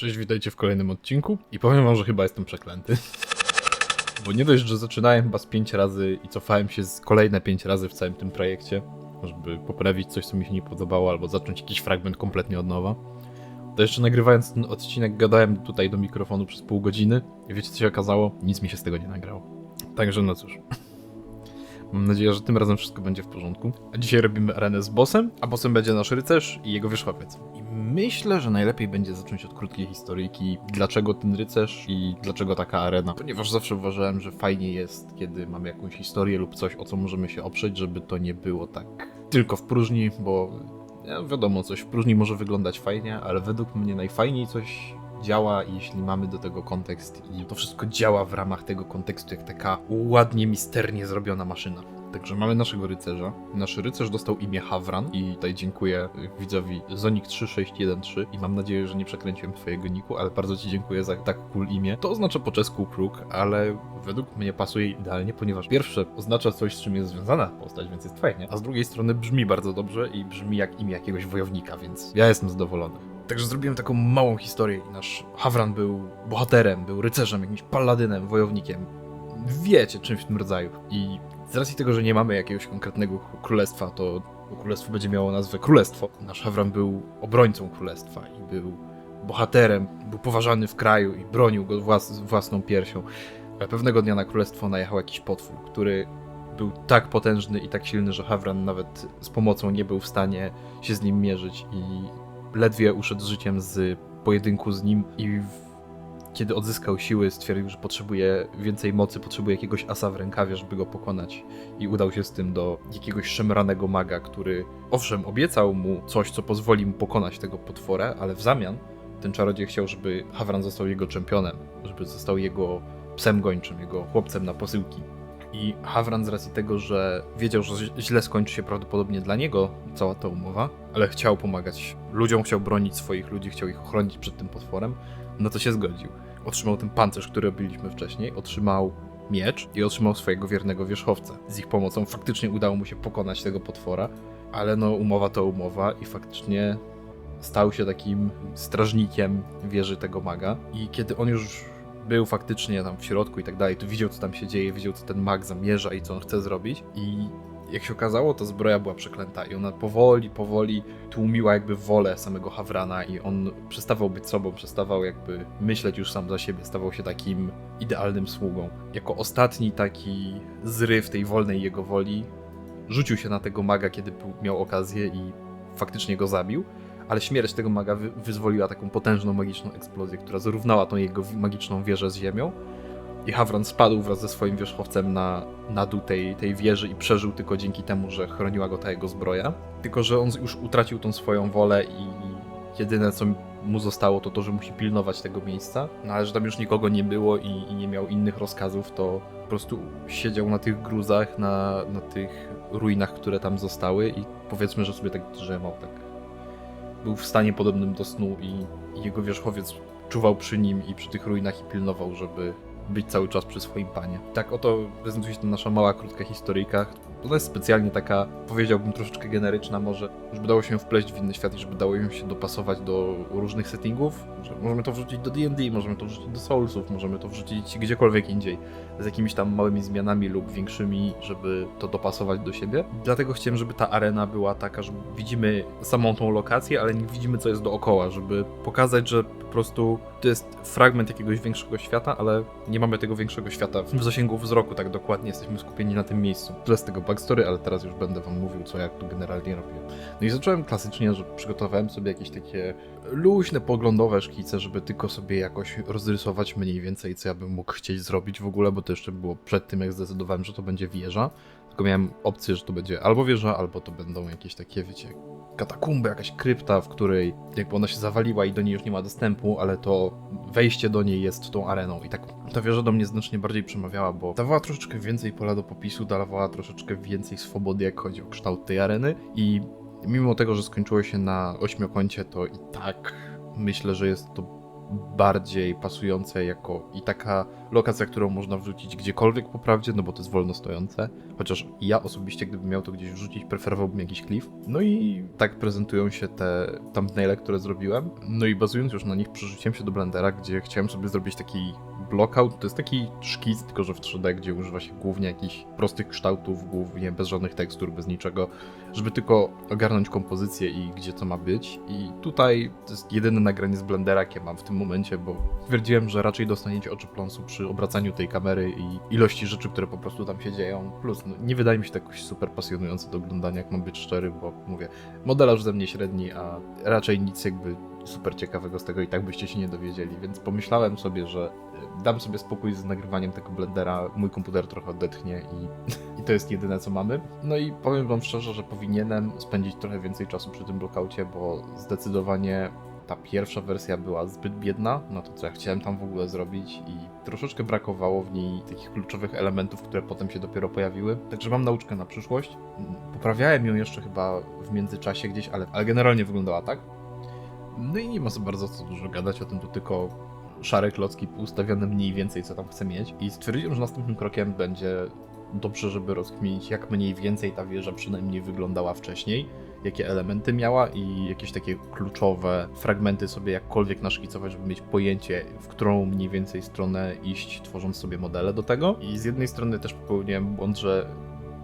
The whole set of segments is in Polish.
Cześć, witajcie w kolejnym odcinku i powiem wam, że chyba jestem przeklęty. Bo nie dość, że zaczynałem chyba z 5 razy i cofałem się z kolejne 5 razy w całym tym projekcie, żeby poprawić coś, co mi się nie podobało, albo zacząć jakiś fragment kompletnie od nowa. To jeszcze nagrywając ten odcinek gadałem tutaj do mikrofonu przez pół godziny i wiecie co się okazało? Nic mi się z tego nie nagrało. Także no cóż. Mam nadzieję, że tym razem wszystko będzie w porządku. A dzisiaj robimy arenę z bossem, a bossem będzie nasz rycerz i jego wierzchowiec. Myślę, że najlepiej będzie zacząć od krótkiej historyjki, dlaczego ten rycerz i dlaczego taka arena. Ponieważ zawsze uważałem, że fajnie jest, kiedy mamy jakąś historię lub coś, o co możemy się oprzeć, żeby to nie było tak tylko w próżni, bo ja, wiadomo, coś w próżni może wyglądać fajnie, ale według mnie najfajniej coś działa, jeśli mamy do tego kontekst i to wszystko działa w ramach tego kontekstu, jak taka ładnie, misternie zrobiona maszyna. Także mamy naszego rycerza. Nasz rycerz dostał imię Hawran i tutaj dziękuję widzowi Zonik3613 i mam nadzieję, że nie przekręciłem twojego niku, ale bardzo ci dziękuję za tak cool imię. To oznacza po czesku kruk, ale według mnie pasuje idealnie, ponieważ pierwsze oznacza coś, z czym jest związana postać, więc jest fajnie, a z drugiej strony brzmi bardzo dobrze i brzmi jak imię jakiegoś wojownika, więc ja jestem zadowolony. Także zrobiłem taką małą historię i nasz Hawran był bohaterem, był rycerzem, jakimś paladynem, wojownikiem. Wiecie, czymś w tym rodzaju. I z racji tego, że nie mamy jakiegoś konkretnego królestwa, to królestwo będzie miało nazwę Królestwo. Nasz Hawran był obrońcą królestwa i był bohaterem, był poważany w kraju i bronił go włas własną piersią. Ale pewnego dnia na królestwo najechał jakiś potwór, który był tak potężny i tak silny, że Hawran nawet z pomocą nie był w stanie się z nim mierzyć i ledwie uszedł z życiem z pojedynku z nim i. kiedy odzyskał siły stwierdził, że potrzebuje więcej mocy, potrzebuje jakiegoś asa w rękawie, żeby go pokonać i udał się z tym do jakiegoś szemranego maga, który owszem obiecał mu coś, co pozwoli mu pokonać tego potwora, ale w zamian ten czarodziej chciał, żeby Hawran został jego czempionem, żeby został jego psem gończym, jego chłopcem na posyłki. I Hawran z racji tego, że wiedział, że źle skończy się prawdopodobnie dla niego cała ta umowa, ale chciał pomagać ludziom, chciał bronić swoich ludzi, chciał ich ochronić przed tym potworem, no to się zgodził. Otrzymał ten pancerz, który robiliśmy wcześniej, otrzymał miecz i otrzymał swojego wiernego wierzchowca. Z ich pomocą faktycznie udało mu się pokonać tego potwora, ale no umowa to umowa i faktycznie stał się takim strażnikiem wieży tego maga. I kiedy on już był faktycznie tam w środku i tak dalej, to widział co tam się dzieje, widział co ten mag zamierza i co on chce zrobić i jak się okazało, to zbroja była przeklęta i ona powoli, powoli tłumiła jakby wolę samego Hawrana i on przestawał być sobą, przestawał jakby myśleć już sam za siebie, stawał się takim idealnym sługą. Jako ostatni taki zryw tej wolnej jego woli rzucił się na tego maga, kiedy miał okazję i faktycznie go zabił, ale śmierć tego maga wy- wyzwoliła taką potężną magiczną eksplozję, która zrównała tą jego magiczną wieżę z ziemią. I Hawran spadł wraz ze swoim wierzchowcem na, na dół tej, tej wieży i przeżył tylko dzięki temu, że chroniła go ta jego zbroja. Tylko, że on już utracił tą swoją wolę i jedyne co mu zostało to to, że musi pilnować tego miejsca. No ale że tam już nikogo nie było i, i nie miał innych rozkazów, to po prostu siedział na tych gruzach, na, na tych ruinach, które tam zostały i powiedzmy, że sobie tak drzemał, tak był w stanie podobnym do snu i, jego wierzchowiec czuwał przy nim i przy tych ruinach i pilnował, żeby być cały czas przy swoim panie. Tak oto prezentuje się ta nasza mała, krótka historyjka. Ona jest specjalnie taka, powiedziałbym, troszeczkę generyczna może, żeby dało się wpleść w inny świat i żeby dało ją się dopasować do różnych settingów. Że możemy to wrzucić do D&D, możemy to wrzucić do Soulsów, możemy to wrzucić gdziekolwiek indziej. Z jakimiś tam małymi zmianami lub większymi, żeby to dopasować do siebie. Dlatego chciałem, żeby ta arena była taka, że widzimy samą tą lokację, ale nie widzimy co jest dookoła, żeby pokazać, że po prostu to jest fragment jakiegoś większego świata, ale nie mamy tego większego świata w zasięgu wzroku tak dokładnie, jesteśmy skupieni na tym miejscu. Tyle z tego backstory, ale teraz już będę wam mówił, co jak tu generalnie robię. No i zacząłem klasycznie, że przygotowałem sobie jakieś takie luźne, poglądowe szkice, żeby tylko sobie jakoś rozrysować mniej więcej, co ja bym mógł chcieć zrobić w ogóle, bo to jeszcze było przed tym, jak zdecydowałem, że to będzie wieża. Tylko miałem opcję, że to będzie albo wieża, albo to będą jakieś takie, wiecie, katakumby, jakaś krypta, w której jakby ona się zawaliła i do niej już nie ma dostępu, ale to wejście do niej jest tą areną. I tak ta wieża do mnie znacznie bardziej przemawiała, bo dawała troszeczkę więcej pola do popisu, dawała troszeczkę więcej swobody, jak chodzi o kształt tej areny i mimo tego, że skończyło się na ośmiokącie, to i tak myślę, że jest to bardziej pasujące jako i taka lokacja, którą można wrzucić gdziekolwiek po prawdzie, no bo to jest wolno stojące. Chociaż ja osobiście, gdybym miał to gdzieś wrzucić, preferowałbym jakiś klif. No i tak prezentują się te thumbnaile, które zrobiłem. No i bazując już na nich, przerzuciłem się do Blendera, gdzie chciałem sobie zrobić taki blockout. To jest taki szkic, tylko że w 3D, gdzie używa się głównie jakichś prostych kształtów, głównie bez żadnych tekstur, bez niczego, żeby tylko ogarnąć kompozycję i gdzie to ma być. I tutaj to jest jedyne nagranie z Blendera, jakie mam w tym momencie, bo stwierdziłem, że raczej dostaniecie oczy pląsu przy obracaniu tej kamery i ilości rzeczy, które po prostu tam się dzieją. Plus, no, nie wydaje mi się to jakoś super pasjonujące do oglądania, jak mam być szczery, bo mówię, modelarz ze mnie średni, a raczej nic jakby super ciekawego z tego i tak byście się nie dowiedzieli, więc pomyślałem sobie, że e, dam sobie spokój z nagrywaniem tego blendera, mój komputer trochę odetchnie i, i to jest jedyne co mamy. No i powiem wam szczerze, że powinienem spędzić trochę więcej czasu przy tym blokaucie, bo zdecydowanie ta pierwsza wersja była zbyt biedna na to, co ja chciałem tam w ogóle zrobić i troszeczkę brakowało w niej takich kluczowych elementów, które potem się dopiero pojawiły. Także mam nauczkę na przyszłość. Poprawiałem ją jeszcze chyba w międzyczasie gdzieś, ale, ale generalnie wyglądała tak. No i nie ma za bardzo co dużo gadać o tym, to tylko szare klocki ustawione mniej więcej, co tam chcę mieć. I stwierdziłem, że następnym krokiem będzie dobrze, żeby rozkminić, jak mniej więcej ta wieża przynajmniej wyglądała wcześniej, jakie elementy miała i jakieś takie kluczowe fragmenty sobie jakkolwiek naszkicować, żeby mieć pojęcie, w którą mniej więcej stronę iść, tworząc sobie modele do tego. I z jednej strony też popełniłem błąd, że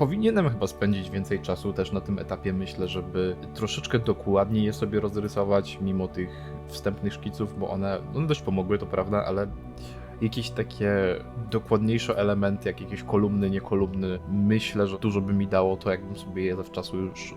powinienem chyba spędzić więcej czasu też na tym etapie, myślę, żeby troszeczkę dokładniej je sobie rozrysować, mimo tych wstępnych szkiców, bo one, one dość pomogły, to prawda, ale jakieś takie dokładniejsze elementy, jak jakieś kolumny, nie kolumny, myślę, że dużo by mi dało to, jakbym sobie je zawczasu już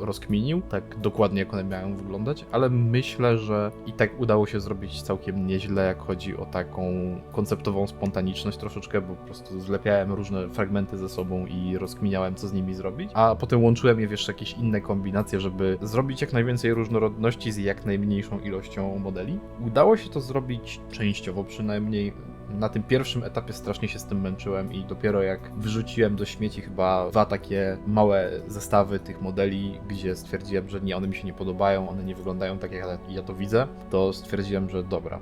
rozkminił, tak dokładnie jak one miały wyglądać, ale myślę, że i tak udało się zrobić całkiem nieźle, jak chodzi o taką konceptową spontaniczność troszeczkę, bo po prostu zlepiałem różne fragmenty ze sobą i rozkminiałem, co z nimi zrobić, a potem łączyłem je w jeszcze jakieś inne kombinacje, żeby zrobić jak najwięcej różnorodności z jak najmniejszą ilością modeli. Udało się to zrobić częściowo przynajmniej na tym pierwszym etapie strasznie się z tym męczyłem i dopiero jak wyrzuciłem do śmieci chyba dwa takie małe zestawy tych modeli, gdzie stwierdziłem, że nie, one mi się nie podobają, one nie wyglądają tak jak ja to widzę, to stwierdziłem, że dobra,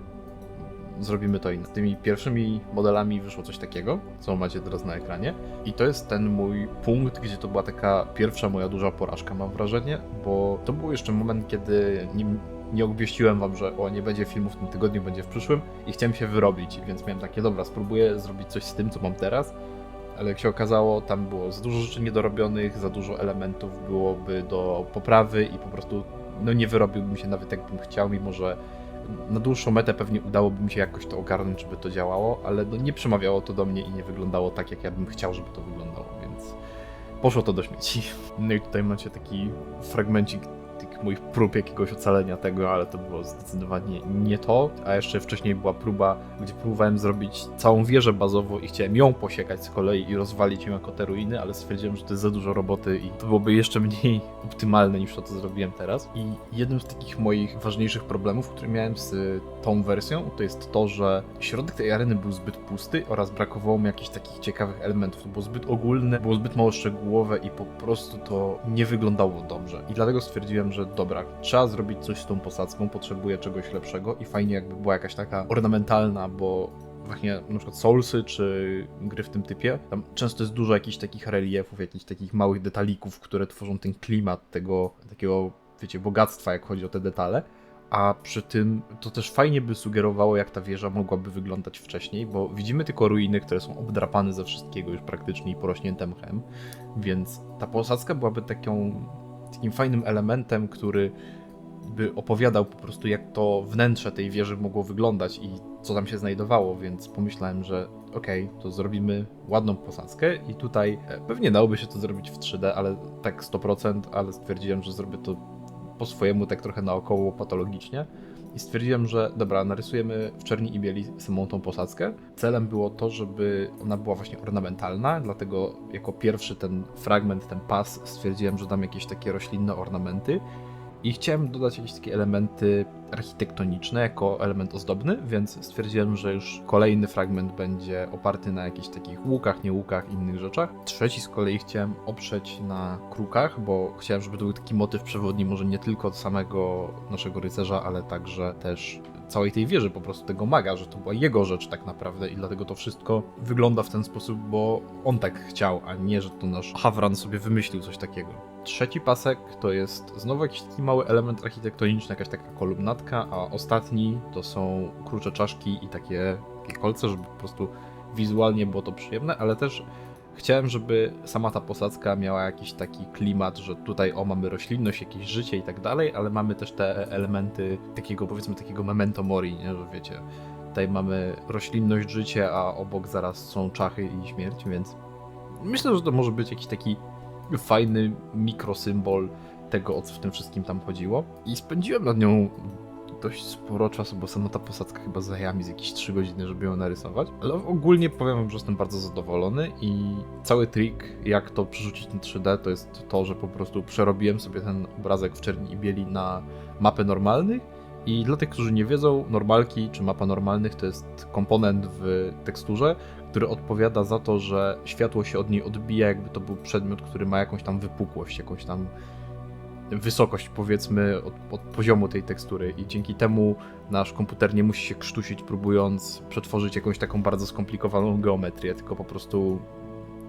zrobimy to inaczej. Z tymi pierwszymi modelami wyszło coś takiego, co macie teraz na ekranie. I to jest ten mój punkt, gdzie to była taka pierwsza moja duża porażka, mam wrażenie, bo to był jeszcze moment, kiedy nim nie obwieściłem wam, że o, nie będzie filmu w tym tygodniu, będzie w przyszłym i chciałem się wyrobić, więc miałem takie, dobra, spróbuję zrobić coś z tym, co mam teraz, ale jak się okazało, tam było za dużo rzeczy niedorobionych, za dużo elementów byłoby do poprawy i po prostu no nie wyrobiłbym się nawet jakbym chciał, mimo że na dłuższą metę pewnie udałoby mi się jakoś to ogarnąć, żeby to działało, ale no nie przemawiało to do mnie i nie wyglądało tak, jak ja bym chciał, żeby to wyglądało, więc poszło to do śmieci. No i tutaj macie taki fragmencik tych moich prób jakiegoś ocalenia tego, ale to było zdecydowanie nie to. A jeszcze wcześniej była próba, gdzie próbowałem zrobić całą wieżę bazową i chciałem ją posiekać z kolei i rozwalić ją jako te ruiny, ale stwierdziłem, że to jest za dużo roboty i to byłoby jeszcze mniej optymalne niż to, co zrobiłem teraz. I jednym z takich moich ważniejszych problemów, które miałem z tą wersją, to jest to, że środek tej areny był zbyt pusty oraz brakowało mi jakichś takich ciekawych elementów. To było zbyt ogólne, było zbyt mało szczegółowe i po prostu to nie wyglądało dobrze. I dlatego stwierdziłem, że dobra, trzeba zrobić coś z tą posadzką, potrzebuję czegoś lepszego i fajnie jakby była jakaś taka ornamentalna, bo właśnie na przykład Soulsy czy gry w tym typie, tam często jest dużo jakichś takich reliefów, jakichś takich małych detalików, które tworzą ten klimat tego takiego, wiecie, bogactwa, jak chodzi o te detale. A przy tym to też fajnie by sugerowało, jak ta wieża mogłaby wyglądać wcześniej, bo widzimy tylko ruiny, które są obdrapane ze wszystkiego już praktycznie i porośnięte mchem, więc ta posadzka byłaby taką takim fajnym elementem, który by opowiadał po prostu, jak to wnętrze tej wieży mogło wyglądać i co tam się znajdowało, więc pomyślałem, że okej, okay, to zrobimy ładną posadzkę i tutaj e, pewnie dałoby się to zrobić w 3D, ale tak 100%, ale stwierdziłem, że zrobię to po swojemu, tak trochę naokoło, patologicznie. I stwierdziłem, że dobra, narysujemy w czerni i bieli samą tą posadzkę. Celem było to, żeby ona była właśnie ornamentalna, dlatego jako pierwszy ten fragment, ten pas stwierdziłem, że dam jakieś takie roślinne ornamenty. I chciałem dodać jakieś takie elementy architektoniczne jako element ozdobny, więc stwierdziłem, że już kolejny fragment będzie oparty na jakichś takich łukach, nie łukach, innych rzeczach. Trzeci z kolei chciałem oprzeć na krukach, bo chciałem, żeby to był taki motyw przewodni, może nie tylko od samego naszego rycerza, ale także też całej tej wieży po prostu tego maga, że to była jego rzecz tak naprawdę i dlatego to wszystko wygląda w ten sposób, bo on tak chciał, a nie, że to nasz Havran sobie wymyślił coś takiego. Trzeci pasek to jest znowu jakiś taki mały element architektoniczny, jakaś taka kolumnatka, a ostatni to są krucze czaszki i takie, takie kolce, żeby po prostu wizualnie było to przyjemne, ale też chciałem, żeby sama ta posadzka miała jakiś taki klimat, że tutaj o mamy roślinność, jakieś życie i tak dalej, ale mamy też te elementy takiego powiedzmy takiego memento mori, nie? że wiecie, tutaj mamy roślinność, życie, a obok zaraz są czachy i śmierć, więc myślę, że to może być jakiś taki fajny mikrosymbol tego, o co w tym wszystkim tam chodziło. I spędziłem nad nią dość sporo czasu, bo sama ta posadzka chyba zajęła mi z jakieś 3 godziny, żeby ją narysować. Ale ogólnie powiem wam, że jestem bardzo zadowolony i cały trik, jak to przerzucić na 3D, to jest to, że po prostu przerobiłem sobie ten obrazek w czerni i bieli na mapę normalnych. I dla tych, którzy nie wiedzą, normalki czy mapa normalnych to jest komponent w teksturze, który odpowiada za to, że światło się od niej odbija, jakby to był przedmiot, który ma jakąś tam wypukłość, jakąś tam wysokość, powiedzmy, od, od, poziomu tej tekstury, i dzięki temu nasz komputer nie musi się krztusić, próbując przetworzyć jakąś taką bardzo skomplikowaną geometrię, tylko po prostu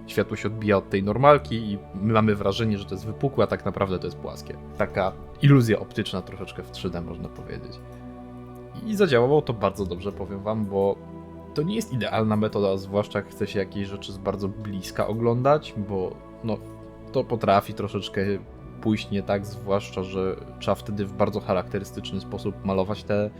światło się odbija od tej normalki i my mamy wrażenie, że to jest wypukłe, a tak naprawdę to jest płaskie. Taka iluzja optyczna troszeczkę w 3D, można powiedzieć. I zadziałało to bardzo dobrze, powiem wam, bo to nie jest idealna metoda, zwłaszcza jak chce się jakieś rzeczy z bardzo bliska oglądać, bo no, to potrafi troszeczkę pójść nie tak, zwłaszcza, że trzeba wtedy w bardzo charakterystyczny sposób malować te,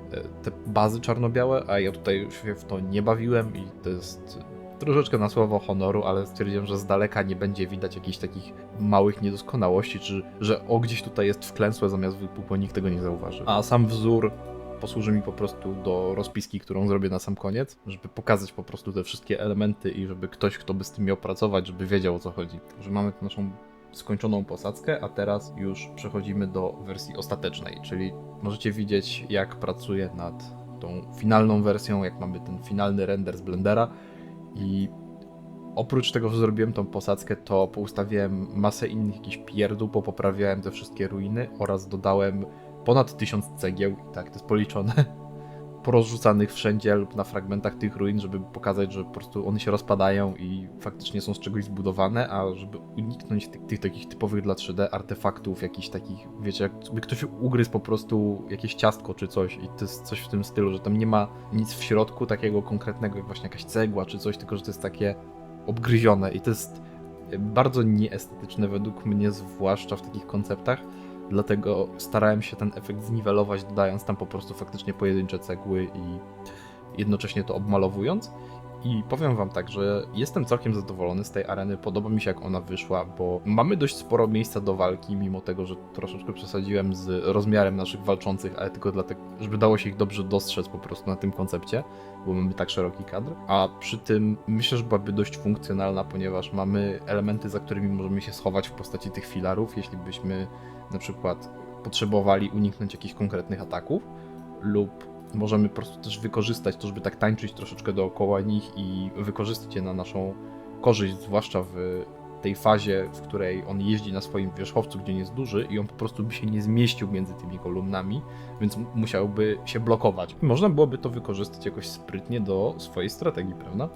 te bazy czarno-białe, a ja tutaj się w to nie bawiłem i to jest troszeczkę na słowo honoru, ale stwierdziłem, że z daleka nie będzie widać jakichś takich małych niedoskonałości, czy że o gdzieś tutaj jest wklęsłe zamiast wypukłe, nikt tego nie zauważy. A sam wzór posłuży mi po prostu do rozpiski, którą zrobię na sam koniec, żeby pokazać po prostu te wszystkie elementy i żeby ktoś, kto by z tym miał pracować, żeby wiedział o co chodzi. Że mamy naszą skończoną posadzkę, a teraz już przechodzimy do wersji ostatecznej, czyli możecie widzieć jak pracuję nad tą finalną wersją, jak mamy ten finalny render z Blendera. I oprócz tego, że zrobiłem tą posadzkę, to poustawiałem masę innych jakichś pierdół, popoprawiałem te wszystkie ruiny oraz dodałem ponad tysiąc cegieł, tak, to jest policzone, porozrzucanych wszędzie lub na fragmentach tych ruin, żeby pokazać, że po prostu one się rozpadają i faktycznie są z czegoś zbudowane, a żeby uniknąć tych, tych takich typowych dla 3D artefaktów, jakichś takich, wiecie, jakby ktoś ugryzł po prostu jakieś ciastko czy coś i to jest coś w tym stylu, że tam nie ma nic w środku takiego konkretnego, jak właśnie jakaś cegła czy coś, tylko że to jest takie obgryzione i to jest bardzo nieestetyczne według mnie, zwłaszcza w takich konceptach Dlatego starałem się ten efekt zniwelować, dodając tam po prostu faktycznie pojedyncze cegły i jednocześnie to obmalowując. I powiem wam tak, że jestem całkiem zadowolony z tej areny, podoba mi się jak ona wyszła, bo mamy dość sporo miejsca do walki, mimo tego, że troszeczkę przesadziłem z rozmiarem naszych walczących, ale tylko dlatego, żeby dało się ich dobrze dostrzec po prostu na tym koncepcie, bo mamy tak szeroki kadr. A przy tym myślę, że byłaby dość funkcjonalna, ponieważ mamy elementy, za którymi możemy się schować w postaci tych filarów, jeśli byśmy na przykład potrzebowali uniknąć jakichś konkretnych ataków, lub możemy po prostu też wykorzystać to, żeby tak tańczyć troszeczkę dookoła nich i wykorzystać je na naszą korzyść, zwłaszcza w tej fazie, w której on jeździ na swoim wierzchowcu, gdzie nie jest duży i on po prostu by się nie zmieścił między tymi kolumnami, więc musiałby się blokować. Można byłoby to wykorzystać jakoś sprytnie do swojej strategii, prawda?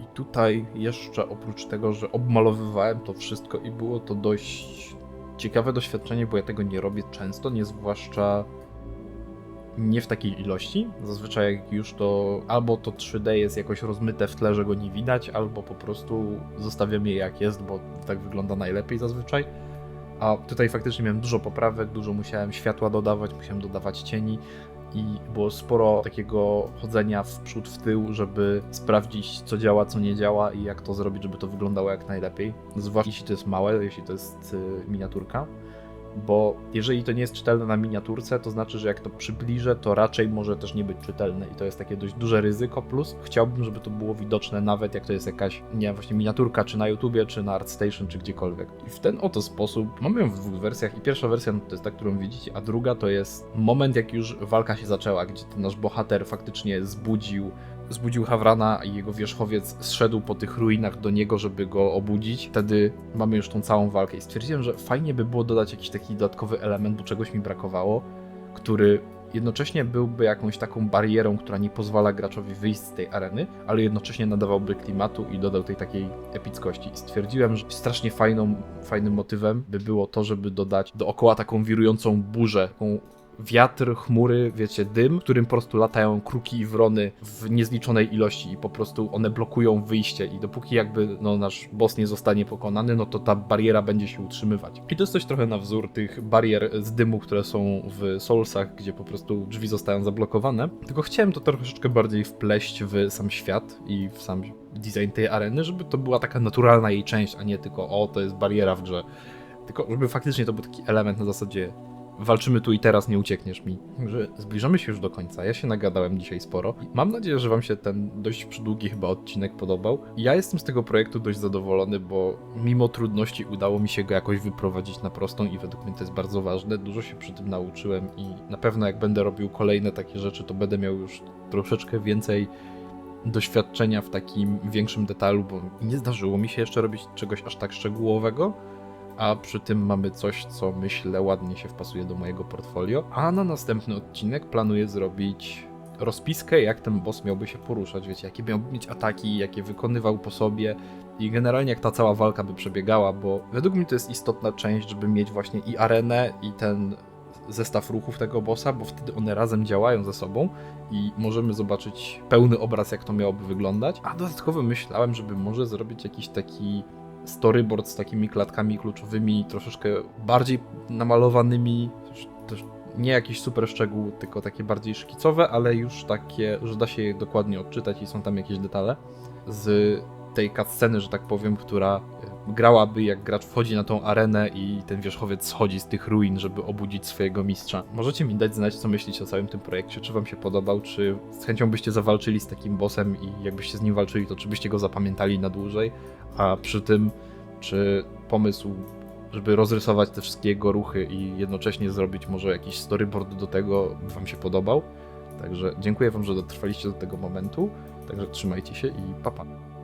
I tutaj jeszcze oprócz tego, że obmalowywałem to wszystko i było to dość ciekawe doświadczenie, bo ja tego nie robię często, nie zwłaszcza nie w takiej ilości. Zazwyczaj jak już to albo to 3D jest jakoś rozmyte w tle, że go nie widać, albo po prostu zostawiam je jak jest, bo tak wygląda najlepiej zazwyczaj. A tutaj faktycznie miałem dużo poprawek, dużo musiałem światła dodawać, musiałem dodawać cieni i było sporo takiego chodzenia w przód, w tył, żeby sprawdzić co działa, co nie działa i jak to zrobić, żeby to wyglądało jak najlepiej. Zwłaszcza jeśli to jest małe, jeśli to jest y, miniaturka bo jeżeli to nie jest czytelne na miniaturce, to znaczy, że jak to przybliżę, to raczej może też nie być czytelne i to jest takie dość duże ryzyko, plus chciałbym, żeby to było widoczne nawet jak to jest jakaś, nie właśnie miniaturka, czy na YouTubie, czy na ArtStation, czy gdziekolwiek. I w ten oto sposób, mamy ją w dwóch wersjach i pierwsza wersja no, to jest ta, którą widzicie, a druga to jest moment, jak już walka się zaczęła, gdzie ten nasz bohater faktycznie zbudził zbudził Hawrana i jego wierzchowiec zszedł po tych ruinach do niego, żeby go obudzić. Wtedy mamy już tą całą walkę i stwierdziłem, że fajnie by było dodać jakiś taki dodatkowy element, bo czegoś mi brakowało, który jednocześnie byłby jakąś taką barierą, która nie pozwala graczowi wyjść z tej areny, ale jednocześnie nadawałby klimatu i dodał tej takiej epickości. Stwierdziłem, że strasznie fajną, fajnym motywem by było to, żeby dodać dookoła taką wirującą burzę, taką wiatr, chmury, wiecie, dym, którym po prostu latają kruki i wrony w niezliczonej ilości i po prostu one blokują wyjście i dopóki jakby no, nasz boss nie zostanie pokonany, no to ta bariera będzie się utrzymywać. I to jest coś trochę na wzór tych barier z dymu, które są w Soulsach, gdzie po prostu drzwi zostają zablokowane. Tylko chciałem to troszeczkę bardziej wpleść w sam świat i w sam design tej areny, żeby to była taka naturalna jej część, a nie tylko o, to jest bariera w grze. Tylko żeby faktycznie to był taki element na zasadzie walczymy tu i teraz, nie uciekniesz mi. Także zbliżamy się już do końca. Ja się nagadałem dzisiaj sporo. Mam nadzieję, że Wam się ten dość przydługi chyba odcinek podobał. Ja jestem z tego projektu dość zadowolony, bo mimo trudności udało mi się go jakoś wyprowadzić na prostą i według mnie to jest bardzo ważne. Dużo się przy tym nauczyłem i na pewno jak będę robił kolejne takie rzeczy, to będę miał już troszeczkę więcej doświadczenia w takim większym detalu, bo nie zdarzyło mi się jeszcze robić czegoś aż tak szczegółowego a przy tym mamy coś, co myślę ładnie się wpasuje do mojego portfolio. A na następny odcinek planuję zrobić rozpiskę, jak ten boss miałby się poruszać, wiecie, jakie miałby mieć ataki, jakie wykonywał po sobie i generalnie jak ta cała walka by przebiegała, bo według mnie to jest istotna część, żeby mieć właśnie i arenę, i ten zestaw ruchów tego bossa, bo wtedy one razem działają ze sobą i możemy zobaczyć pełny obraz, jak to miałoby wyglądać. A dodatkowo myślałem, żeby może zrobić jakiś taki storyboard z takimi klatkami kluczowymi, troszeczkę bardziej namalowanymi, też, nie jakiś super szczegół, tylko takie bardziej szkicowe, ale już takie, że da się je dokładnie odczytać i są tam jakieś detale z tej cutsceny, że tak powiem, która grałaby jak gracz wchodzi na tą arenę i ten wierzchowiec schodzi z tych ruin, żeby obudzić swojego mistrza. Możecie mi dać znać, co myślicie o całym tym projekcie, czy wam się podobał, czy z chęcią byście zawalczyli z takim bossem i jakbyście z nim walczyli, to czy byście go zapamiętali na dłużej, a przy tym, czy pomysł, żeby rozrysować te wszystkie jego ruchy i jednocześnie zrobić może jakiś storyboard do tego, wam się podobał. Także dziękuję wam, że dotrwaliście do tego momentu. Także trzymajcie się i papa. Pa.